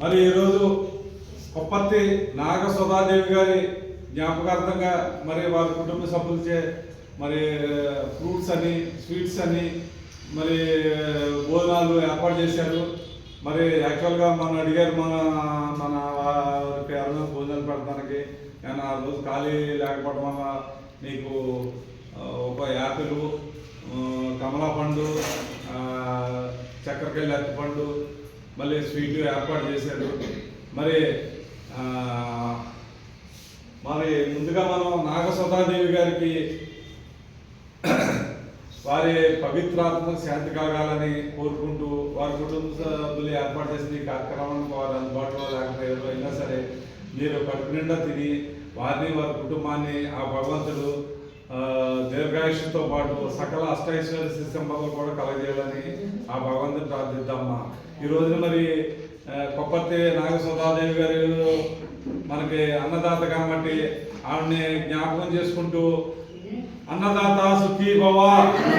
మరి ఈరోజు కొప్పర్తి నాగ సుధాదేవి గారి జ్ఞాపకార్థంగా మరి వారి కుటుంబ సభ్యులచే మరి ఫ్రూట్స్ అని స్వీట్స్ అని మరి భోజనాలు ఏర్పాటు చేశారు. మరి యాక్చువల్గా మన అడిగారు మన మన వారికి ఎవరైనా భోజనాలు పెడతానికి. కానీ ఆ రోజు ఖాళీ లేకపోవడం వల్ల మీకు ఒక యాపిల్ కమలా పండు చక్కెరకెళ్ళి అరటిపండు మళ్ళీ స్వీట్ ఏర్పాటు చేశారు. మరి మరి ముందుగా మనం నాగసోదాదేవి గారికి వారి పవిత్రాత్మ శాంతి కలగాలని కోరుకుంటూ వారి కుటుంబ సభ్యులు ఏర్పాటు చేసిన ఈ కార్యక్రమానికి వారు అందుబాటులో లేకపోయారు అయినా సరే మీరు కడుపు నిండా తిని వారిని వారి కుటుంబాన్ని ఆ భగవంతుడు ఆ, దీర్ఘాయుష్తో పాటు సకల అష్టైశ్వర్య సంపదలు కూడా కలగజేయాలని ఆ భగవంతుని ప్రార్థిద్దామా? ఈ రోజున మరి కొప్పతి కొప్పర్తి నాగసుధాదేవి గారు మనకి అన్నదాత కాబట్టి ఆవిడని జ్ఞాపకం చేసుకుంటూ అన్నదాత సుఖీ భవ అన్నదాత సుఖీ భవ